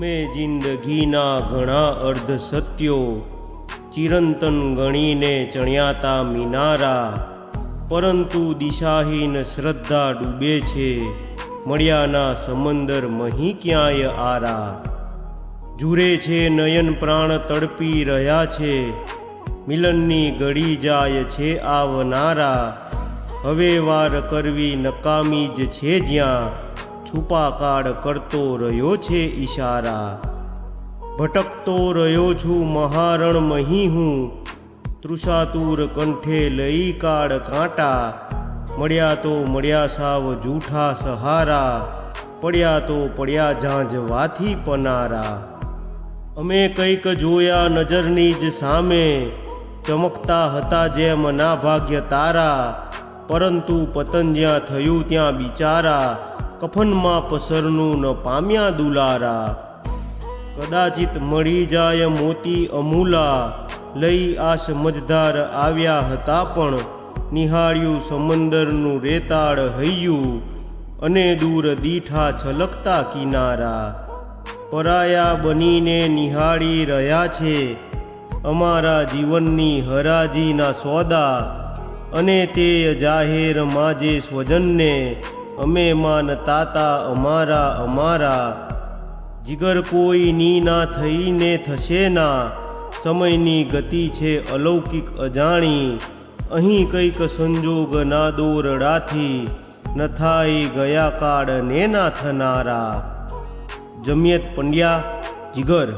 અમે જિંદગીના ઘણા અર્ધ સત્યો ચિરંતન ગણીને ચણ્યાતા મિનારા, પરંતુ દિશાહીન શ્રદ્ધા ડૂબે છે, મળ્યાના સમંદર મહી ક્યાંય આરા? જુરે છે નયન પ્રાણ તડપી રહ્યા છે, મિલનની ઘડી જાય છે આવનારા, હવે વાર કરવી નકામી જ છે જ્યાં છુપા કાળ કરતો રહ્યો છે ઈશારા. ભટકતો રહ્યો છું મહારણ મહી હું. તૃષાતુર કંઠે લઈ કાળ કાંટા. મળ્યા તો મળ્યા સાવ જૂઠા સહારા. પડ્યા તો પડ્યા ઝાંઝવાથી પનારા. અમે કંઈક જોયા નજરની જ સામે. ચમકતા હતા જેમ ના ભાગ્ય તારા. પરંતુ પતન જ્યાં થયું ત્યાં બિચારા. કફનમાં પસરનું ન પામ્યા દુલારા. કદાચિત મળી જાય મોતી અમૂલા. લઈ આ સમજદાર આવ્યા હતા પણ નિહાળ્યું સમંદરનું રેતાળ હૈયું અને દૂર દીઠા છલકતા કિનારા. પરાયા બનીને નિહાળી રહ્યા છે. અમારા જીવનની હરાજીના સોદા અને તે જાહેરમાં જે સ્વજનને અમે માનતા તા અમારા અમારા. જીગર કોઈની ના થઈને થશે ના. સમયની ગતિ છે અલૌકિક અજાણી. અહીં કંઈક સંજોગ ના દોરડાથી નથાઈ ગયા કાળ ને ના થનારા. જમિયત પંડ્યા, જીગર.